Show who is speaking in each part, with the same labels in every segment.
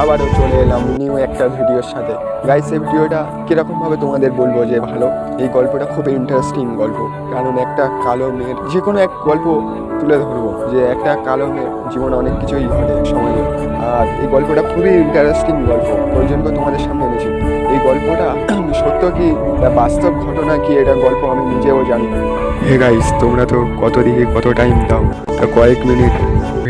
Speaker 1: আবারও চলে এলাম নিউ একটা ভিডিওর সাথে। গাইস এই ভিডিওটা কীরকমভাবে তোমাদের বলব যে ভালো? এই গল্পটা খুব ইন্টারেস্টিং গল্প। কারণ একটা কালো মেয়ের যে কোনো এক গল্প তুলে ধরবো, যে একটা কালো মেয়ের জীবনে অনেক কিছুই ঘটে সমাজে। আর এই গল্পটা খুবই ইন্টারেস্টিং গল্প। ওই জন্য তোমাদের সামনে এনেছি। এই গল্পটা সত্য কি বাস্তব ঘটনা কি, এটা গল্প আমি নিজেও জানি হে গাইস তোমরা তো কত দিকে কত টাইম দাও? কয়েক মিনিট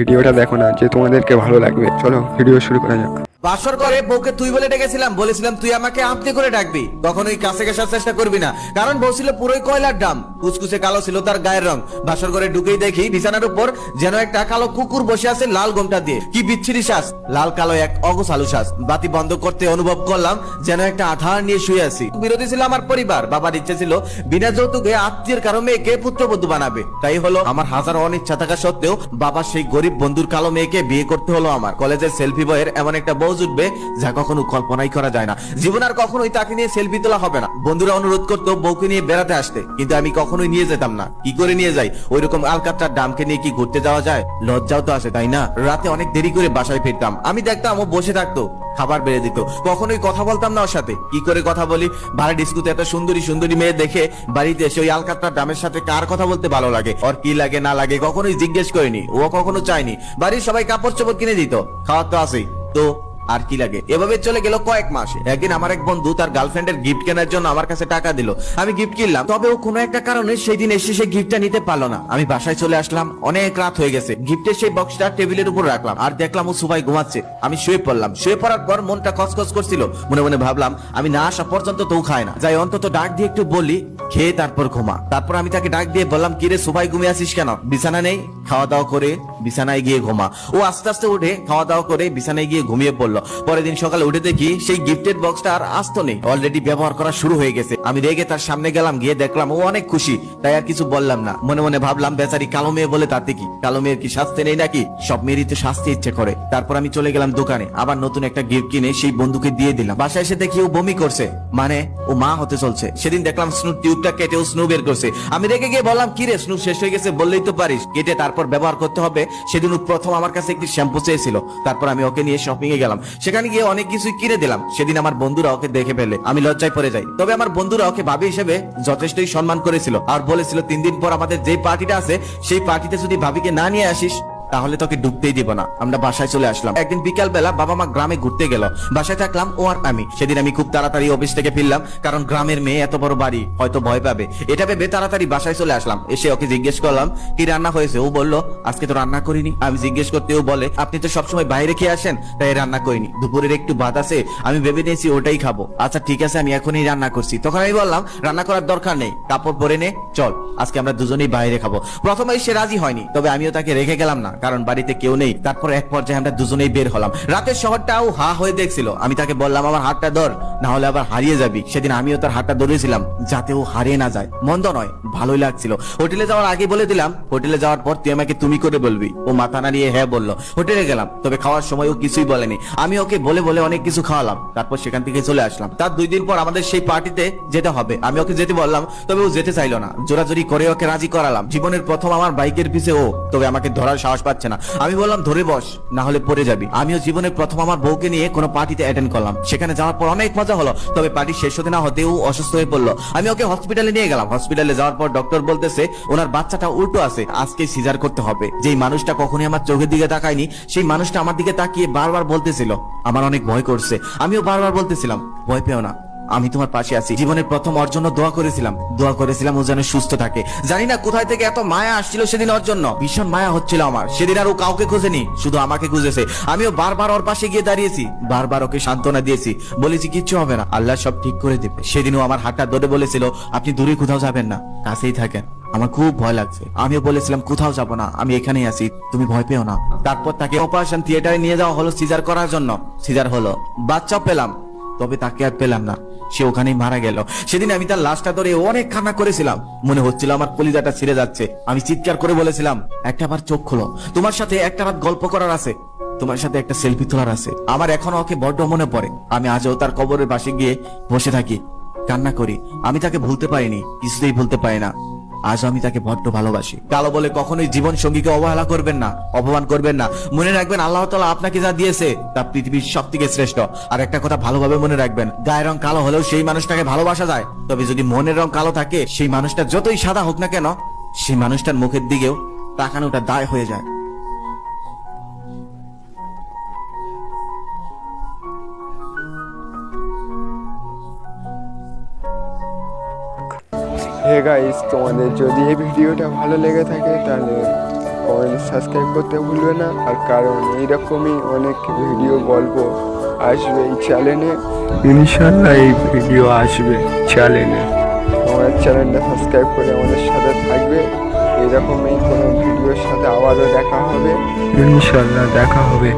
Speaker 1: ভিডিওটা দেখো না যে তোমাদেরকে ভালো লাগবে। চলো ভিডিও শুরু করা যাক।
Speaker 2: বাসর করে বউকে তুই বলে ডেকেছিলাম, বলেছিলাম, তুই আমাকে আপনি করে ডাকবি। কখনোই কাছে ঘেসার চেষ্টা করবি না। কারণ বউ ছিল পুরোই কয়লার ডাম। কুচকুচে কালো ছিল তার গায়ের রং। বাসর করে ঢুকেই দেখি বিছানার উপর যেন একটা কালো কুকুর বসে আছে লাল গোমটা দিয়ে। কি বিচ্ছিরি শ্বাস লাল কালো এক অগোছালু শ্বাস বাতি বন্ধ করতে অনুভব করলাম যেন একটা আধার নিয়ে শুয়ে আছি। বিরোধী ছিল আমার পরিবার। বাবার ইচ্ছে ছিল বিনা যৌতুকে আত্মীয়ের কারও মেয়েকে পুত্রবধূ বানাবে। তাই হলো আমার হাজার অনিচ্ছা থাকা সত্ত্বেও বাবা সেই গরিব বন্ধুর কালো মেয়েকে বিয়ে করতে হলো আমার। কলেজের সেলফি বয়ের এমন একটা বউ জুটবে যা কখনো কল্পনাই করা যায় না। জীবন আর কখনোই তাকে নিয়ে সেলফি তোলা হবে না। বন্ধুরা অনুরোধ করতো বউকে নিয়ে বেড়াতে আসতে, কিন্তু আমি কখনোই নিয়ে যেতাম না। কি করে নিয়ে যাই? ওই রকম আলকাতরার ডামকে নিয়ে কি ঘুরতে যাওয়া যায়? লজ্জাও তো আসে, তাই না? রাতে অনেক দেরি করে বাসায় ফিরতাম। আমি দেখতাম ও বসে থাকতো, খাবার বেড়ে দিত। কখনোই কথা বলতাম না ওর সাথে। কি করে কথা বলি? ভাড়া ডিস্কুতে এত সুন্দরী সুন্দরী মেয়ে দেখে বাড়িতে এসে ওই আলকাতরার ডামের সাথে কার কথা বলতে ভালো লাগে? ওর কি লাগে, না লাগে কখনোই জিজ্ঞেস করিনি। ও কখনো চায়নি। বাড়ির সবাই কাপড় চোপড় কিনে দিত। খাওয়ার তো আসেই তো আর কি লাগে? এভাবে চলে গেল কয়েক মাস। একদিন আমার এক বন্ধু তার গার্লফ্রেন্ডের গিফট কেনার জন্য আমার কাছে টাকা দিল। আমি গিফট কিনলাম। তবে ও কোনো একটা কারণে সেই দিন এসে সে গিফটটা নিতে পারল না। আমি বাসায় চলে আসলাম। অনেক রাত হয়ে গেছে। গিফটের সেই বক্সটা টেবিলের উপর রাখলাম। আর দেখলাম ও সবাই ঘুমাচ্ছে। আমি শুয়ে পড়লাম। শুয়ে পড়ার পর মনটা কসকস করছিল। মনে মনে ভাবলাম, আমি না আসা পর্যন্ত তো খায় না। যাই অন্তত ডাক দিয়ে একটু বলি, খেয়ে তারপর ঘুমা। তারপর আমি তাকে ডাক দিয়ে বললাম, কিরে সবাই ঘুমিয়ে আসিস কেন? বিছানা নেই? খাওয়া দাওয়া করে বিছানায় গিয়ে ঘুমা। ও আস্তে আস্তে উঠে খাওয়া দাওয়া করে বিছানায় গিয়ে ঘুমিয়ে পড়ল। পরের দিন সকালে উঠে দেখি সেই গিফটেড বক্সটা আর আসতো নেই। অলরেডি ব্যবহার করা শুরু হয়ে গেছে। আমি রেগে তার সামনে গেলাম, গিয়ে দেখলাম ও অনেক খুশি। তাই আর কিছু বললাম না। মনে মনে ভাবলাম, বেচারি কালো মেয়ে বলে তাতে কি? কালো মেয়ের কি শাস্তি নেই নাকি? সব মেয়েরই তো শাস্তি ইচ্ছে করে। তারপর আমি চলে গেলাম দোকানে। আবার নতুন একটা গিফট কিনে সেই বন্ধুকে দিয়ে দিলাম। বাসায় এসে দেখি ও বমি করছে। মানে ও মা হতে চলছে। সেদিন দেখলাম স্নু টিউবটা কেটে ও স্নু বের করছে। আমি রেগে গিয়ে বললাম কি রে স্নু শেষ হয়ে গেছে বললেই তো পারিস। কেটে তারপর ব্যবহার করতে হবে। সেদিন প্রথম আমার কাছে একটি শ্যাম্পু চেয়েছিল। তারপর আমি ওকে নিয়ে শপিং এ গেলাম। সেখানে গিয়ে অনেক কিছুই কিনে দিলাম। সেদিন আমার বন্ধুরা ওকে দেখে ফেলে আমি লজ্জায় পড়ে যাই। তবে আমার বন্ধুরা ওকে ভাবি হিসেবে যথেষ্টই সম্মান করেছিল। আর বলেছিল, তিন দিন পর আমাদের যে পার্টিটা আছে, সেই পার্টিতে যদি ভাবিকে না নিয়ে আসিস তাহলে তোকে ডুবতেই দিব না। আমরা বাসায় চলে আসলাম। একদিন বিকাল বেলা বাবা মা গ্রামে ঘুরতে গেল। বাসায় থাকলাম ও আর আমি। সেদিন আমি খুব তাড়াতাড়ি অফিস থেকে ফিরলাম, কারণ গ্রামের মেয়ে এত বড় বাড়ি, হয়তো ভয় পাবে। এটা ভেবে তাড়াতাড়ি বাসায় চলে আসলাম। এসে ওকে জিজ্ঞেস করলাম, কি রান্না হয়েছে? ও বলল, আজকে তো রান্না করিনি। আমি জিজ্ঞেস করতে ও বলে, আপনি তো সবসময় বাইরে খেয়ে আসেন, তাই রান্না করিনি। দুপুরের একটু ভাত আছে, আমি ভেবে নিয়েছি ওটাই খাব। আচ্ছা ঠিক আছে, আমি এখনই রান্না করছি। তখন আমি বললাম, রান্না করার দরকার নেই, কাপড় পরে নে, চল, আজকে আমরা দুজনেই বাইরে খাব। প্রথমে সে রাজি হয়নি, তবে আমিও তাকে রেখে গেলাম না। কারণ বাড়িতে কেউ নেই। তারপর এক পর্যায়ে আমরা দুজনেই বের হলাম। রাতের শহরটাও হা হয়ে দেখছিল। আমি তাকে বললাম, আমার হাতটা ধর না হলে আবার হারিয়ে যাবি। সেদিন আমিও তার হাতটা ধরেছিলাম, যাতে ও হারিয়ে না যায়। মন্দ নয়, ভালোই লাগছিল। হোটেলে যাওয়ার আগে বলে দিলাম, হোটেলে যাওয়ার পর তুই আমাকে তুমি করে বলবি। ও মাথা নাড়িয়ে হ্যাঁ বলল। হোটেলে গেলাম, তবে খাওয়ার সময় ও কিছুই বলেনি। আমি ওকে বলে বলে অনেক কিছু খাওয়ালাম। তারপর সেখান থেকে চলে আসলাম। তার দুই দিন পর আমাদের সেই পার্টিতে যেতে হবে। আমি ওকে যেতে বললাম, তবে ও যেতে চাইলো না। জোরাজোরি করে ওকে রাজি করালাম। জীবনের প্রথম আমার বাইকের পিছে ও, তবে আমাকে ধরার সাহস পাচ্ছে না। আমি বললাম, ধরে বস, না হলে পড়ে যাবি। আমিও জীবনের প্রথম আমার বউকে নিয়ে কোনো পার্টিতে অ্যাটেন্ড করলাম। সেখানে যাওয়ার পর অনেক মজা হলো, তবে পার্টি শেষ হতে না হতেও অসুস্থ হয়ে পড়ল। আমি ওকে হসপিটালে নিয়ে গেলাম। হসপিটালে যাওয়ার পর ডক্টর বলতেছে, ওনার বাচ্চাটা উল্টো আছে, আজকে সিজার করতে হবে। যেই মানুষটা কখনই আমার চোখের দিকে তাকায়নি, সেই মানুষটা আমার দিকে তাকিয়ে বারবার বলতেছিল, আমার অনেক ভয় করছে। আমিও বারবার বলতেছিলাম, ভয় পেও না। আমি তোমার পাশে আছি। জীবনের প্রথম ওর জন্য দোয়া করেছিলাম। দোয়া করেছিলাম ও যেন সুস্থ থাকে। জানি না কোথায় থেকে এত মায়া আসছিল সেদিন ওর জন্য। ভীষণ মায়া হচ্ছিল আমার। সেদিন আর ও কাউকে খুঁজেনি, শুধু আমাকে খুঁজেছে। আমিও বারবার ওর পাশে গিয়ে দাঁড়িয়েছি। বারবার ওকে সান্ত্বনা দিয়েছি। বলেছি, কিচ্ছু হবে না। আল্লাহ সব ঠিক করে দেবে। সেদিনও আমার হাতটা ধরে বলেছিল, আপনি দূরে কোথাও যাবেন না। কাছেই থাকেন। আমার খুব ভয় লাগছে। আমিও বলেছিলাম, কোথাও যাব না। আমি এখানেই আছি। তুমি ভয় পেও না। তারপর তাকে অপারেশন থিয়েটারে নিয়ে যাওয়া হলো সিজার করার জন্য। সিজার হলো। বাচ্চা পেলাম। তবে তাকে আর পেলাম না। সে ওখানেই মারা গেল। সেদিন আমি তার লাশটা ধরে অনেক কান্না করেছিলাম। মনে হচ্ছিল আমার কলিজাটা ছিঁড়ে যাচ্ছে। আমি চিৎকার করে বলেছিলাম, একটা বার চোখ খোলো। তোমার সাথে একটা রাত গল্প করার আছে। তোমার সাথে একটা সেলফি তোলার আছে। আমার এখনও ওকে বড্ড মনে পড়ে। আমি আজও তার কবরের পাশে গিয়ে বসে থাকি। কান্না করি। আমি তাকে ভুলতে পারিনি। কিছুতেই ভুলতে পারি না। আজ আমি তাকে বড্ড ভালোবাসি। কালো বলে কখনোই জীবন সঙ্গীকে অবহেলা করবেন না, অপমান করবেন না। মনে রাখবেন, আল্লাহ তালা আপনাকে যা দিয়েছে তা পৃথিবীর সব থেকে শ্রেষ্ঠ। আর একটা কথা ভালোভাবে মনে রাখবেন, গায়ের রং কালো হলেও সেই মানুষটাকে ভালোবাসা যায়। তবে যদি মনের রং কালো থাকে, সেই মানুষটা যতই সাদা হোক না কেন, সেই মানুষটার মুখের দিকেও তাকানোটা দায় হয়ে যায়।
Speaker 1: হে গাইস তোমাদের যদি এই ভিডিওটা ভালো লেগে থাকে তাহলে কমেন্ট সাবস্ক্রাইব করতে ভুলবে না। আর কারণ এইরকমই অনেক ভিডিও গল্প আসবে এই চ্যানেলে ইনশাল্লাহ এই ভিডিও আসবে চ্যানেলে আমার চ্যানেলটা সাবস্ক্রাইব করে আমাদের সাথে থাকবে। এরকমই কোনো ভিডিওর সাথে আবারও দেখা হবে। ইনশাল্লাহ দেখা হবে।